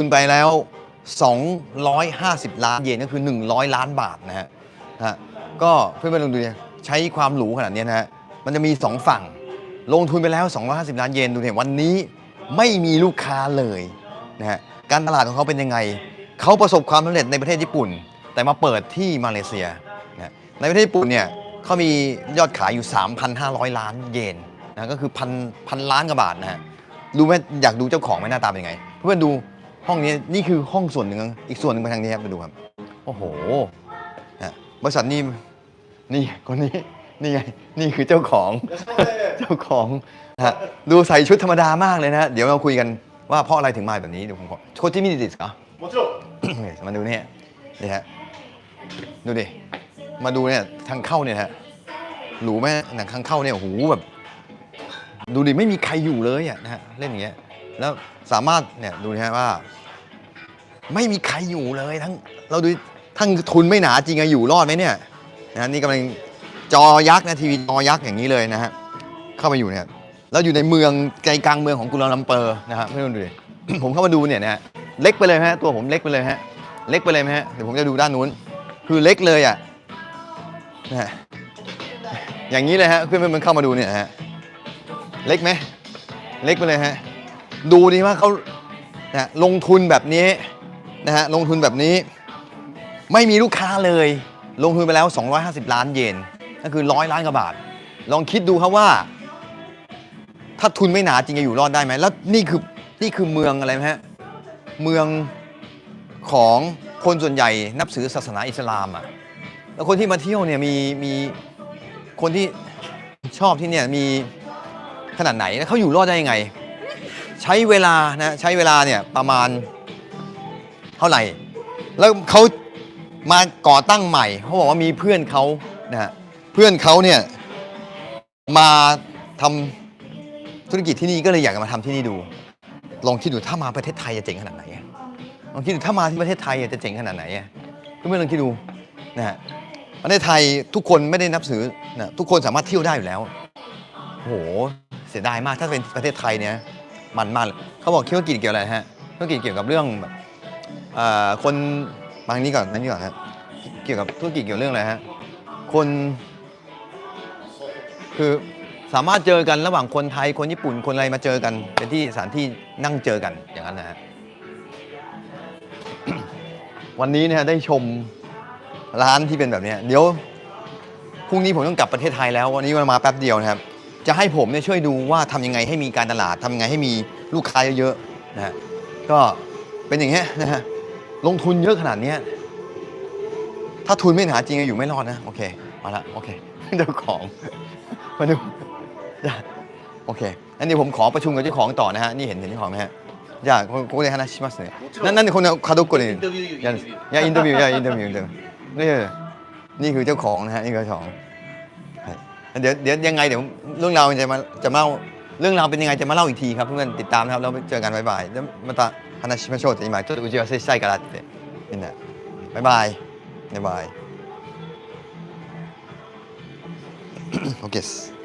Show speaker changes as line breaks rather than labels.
ทุนไปแล้ว 250 ล้านเยนก็คือ 100 ล้านบาทนะฮะนะฮะก็เพื่อนๆลองดูเนี่ยใช้ความหรูขนาดเนี้ยนะฮะมันจะมี 2 ฝั่ง ลงทุนไปแล้ว 250 ล้านเยนดูเนี่ยวันนี้ไม่มีลูกค้าเลยนะฮะการตลาดของเขาเป็นยังไง เขาประสบความสำเร็จในประเทศญี่ปุ่น แต่มาเปิดที่มาเลเซียนะฮะในประเทศญี่ปุ่นเนี่ยเขามียอดขายอยู่ 3,500 ล้านเยนนะก็คือพันพันล้านกว่าบาทนะฮะรู้ไหมอยากดูเจ้าของไหมหน้าตาเป็นยังไง เพื่อนดู ห้องนี้นี่คือห้องส่วนหนึ่งอีกส่วนหนึ่งไปทางนี้ครับไปดูครับโอ้โหนะบริษัทนี่นี่คนนี้นี่ไงนี่คือเจ้าของ เจ้าของนะฮะดูใส่ชุดธรรมดามากเลยนะฮะเดี๋ยวเราคุยกันว่าเพราะอะไรถึงมาแบบนี้เดี๋ยวผมขอโคจิมินิดิสเหรอ
もちろん
เนี่ยมาดูเนี่ยนี่ฮะดูดิมาดูเนี่ยทางเข้าเนี่ยฮะหรูไหมหนังทางเข้าเนี่ยโอ้โหแบบดูดิไม่มีใครอยู่เลยอ่ะนะฮะเล่นอย่างเงี้ยแล้วสามารถเนี่ยดูนะฮะว่า ไม่มีใครอยู่เลยทั้งเราดูทั้งทุนไม่หนาจริงอะอยู่รอดไหมเนี่ยนะนี่กำลังจอยักษ์นะทีวีจอยักษ์อย่างนี้เลยนะฮะเข้าไปอยู่เนี่ยแล้วอยู่ในเมืองใจกลางเมืองของกุลาลัมเปอร์นะฮะไม่ต้องดูดิผมเข้ามาดูเนี่ยนะฮะเล็กไปเลยฮะตัวผมเล็กไปเลยฮะเล็กไปเลยไหมฮะเดี๋ยวผมจะดูด้านนู้น คือเล็กเลยอะนะอย่างนี้เลยฮะเพื่อนๆมันเข้ามาดูเนี่ยฮะเล็กไหมเล็กไปเลยฮะดูดิว่าเขานะลงทุนแบบนี้ นะฮะลงทุนแบบนี้ไม่มีลูกค้าเลย ลงทุนไปแล้ว 250 ล้านเยนก็คือร้อยล้านกว่าบาท ลองคิดดูครับว่า ถ้าทุนไม่หนาจริงจะอยู่รอดได้ไหมแล้วนี่คือนี่คือเมืองอะไรฮะเมืองของคนส่วนใหญ่นับถือศาสนาอิสลามอะแล้วคนที่มาเที่ยวเนี่ยมีมีคนที่ชอบที่เนี่ยมีขนาดไหนแล้วเขาอยู่รอดได้ยังไง ใช้เวลานะใช้เวลาเนี่ยประมาณ เท่าไหร่ แล้วเขามาก่อตั้งใหม่เขาบอกว่ามีเพื่อนเขานะฮะเพื่อนเขาเนี่ยมาทำธุรกิจที่นี่ก็เลยอยากจะมาทำที่นี่ดู ลองคิดดูถ้ามาประเทศไทยจะเจ๋งขนาดไหนลองคิดดูถ้ามาที่ประเทศไทยจะเจ๋งขนาดไหนอเพื่อนๆลองคิดดูนะฮะประเทศไทยทุกคนไม่ได้นับถือนะทุกคนสามารถเที่ยวได้อยู่แล้วโหเสียดายมากถ้าเป็นประเทศไทยเนี่ยมันมากเขาบอกธุรกิจเกี่ยวอะไรฮะธุรกิจเกี่ยวกับเรื่องแบบ อ่อคนบางนี้ก่อนนั่นนี่ก่อนฮะเกี่ยวกับธุรกิจเกี่ยวกับเรื่องอะไรฮะคนคือสามารถเจอกันระหว่างคนไทยคนญี่ปุ่นคนอะไรมาเจอกัน เป็นที่สถานที่นั่งเจอกันอย่างนั้นนะฮะ วันนี้นะฮะได้ชมร้านที่เป็นแบบนี้เดี๋ยวพรุ่งนี้ผมต้องกลับประเทศไทยแล้ว วันนี้มาแป๊บเดียวนะครับ จะให้ผมเนี่ยช่วยดูว่าทำยังไงให้มีการตลาดทำยังไงให้มีลูกค้าเยอะๆนะฮะก็เป็นอย่างเงี้ยนะฮะ ลงทุนเยอะขนาดเนี้ยถ้าทุนไม่หนาจริงอะอยู่ไม่รอดนะโอเคมาละโอเค เจ้าของ มาดู จ้ะโอเคอันนี้ผมขอประชุมกับเจ้าของต่อนะฮะ นี่เห็นเห็นเจ้าของไหมฮะじゃあこここで話しますねななんでこんな角っこで
インタビュー
やるんですいやインタビューいやインタビューインタビューนี่นี่คือเจ้าของนะฮะนี่คือเจ้าของはいเดี๋ยวเดี๋ยวยังไงเดี๋ยวเรื่องราวมันจะมาจะมาเล่าเรื่องราวเป็นยังไงจะมาเล่าอีกทีครับเพื่อนๆติดตามนะครับแล้วเจอกันบ๊ายบายแล้วまた 話しましょうって今ちょっと打ち合わせしたいからってみんな。バイバイ。バイバイ。OK です。